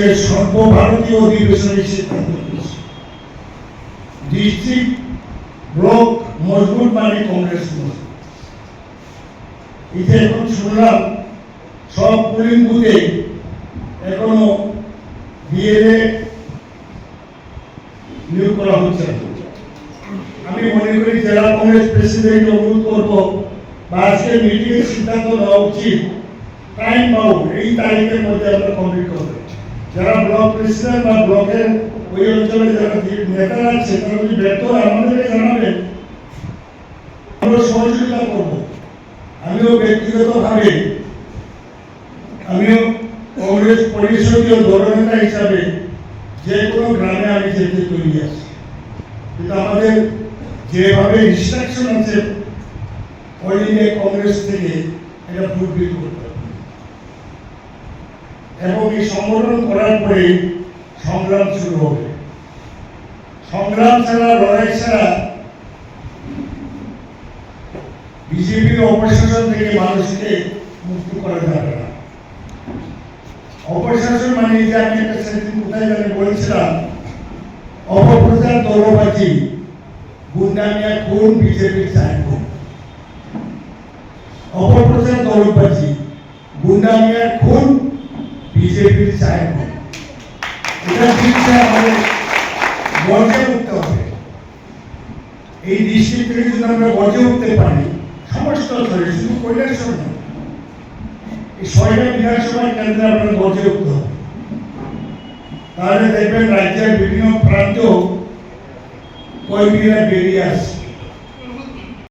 যে সর্বভারতীয় অধিবেশনে সিদ্ধান্ত ডিস্ট্রিক্ট ব্লক মজবুত মানে কংগ্রেস মজবুত এখন শুনলাম, সব পোলিং বুথে এখনও বিএলএ নিয়োগ করা হচ্ছে না। আমি মনে করি জেলা কংগ্রেস প্রেসিডেন্ট অনুরোধ করব বা আজকে মিটিংয়ে সিদ্ধান্ত নেওয়া উচিত। টাইম বাউন্ড এই তারিখের মধ্যে আমরা কমপ্লিট করব। যারা ব্লক প্রেসিডেন্ট বা ব্লকের ওই অঞ্চলে যারা নেতারা আছে, তারা যদি ব্যর্থ হয়, আমাদেরকে জানাবেন। আমরা সহযোগিতা করব। আমিও ব্যক্তিগতভাবে, আমিও কংগ্রেস পরিষদীয় দলনেতা হিসাবে যে কোনো গ্রামে আমি যেতে তৈরি আছি। কিন্তু আমাদের যেভাবে ইনস্ট্রাকশন আছে অল ইন্ডিয়া কংগ্রেস থেকে এটা ফুলফিল করতে এবং এই সংগঠন করার পরে সংগ্রাম শুরু হবে। সংগ্রাম ছাড়া, লড়াই ছাড়া বিজেপির অপশাসন থেকে মানুষকে মুক্ত করা যাবে না। অপশাসন মানে যে আমি একটা সেদিন কোথায় জানি বলেছিলাম, অপপ্রচার দলবাজি। গুন্ডামিয়া কোন বিজেপির চায় কোন অপপ্রচার দলবাজি গুন্ডামিয়া কোন বিজেপির কোন এটা শিক্ষা আমাদের উঠতে হবে এই ডিস্ট্রিক্ট যদি আমরা গর্জে উঠতে পারি সমস্ত ধরে শুধু কৈলাসর নয় এই ছয়টা বিধানসভা কেন্দ্রে আমরা গর্জে উঠতে হবে তাহলে দেখবেন রাজ্যের বিভিন্ন hoy viven en Bibías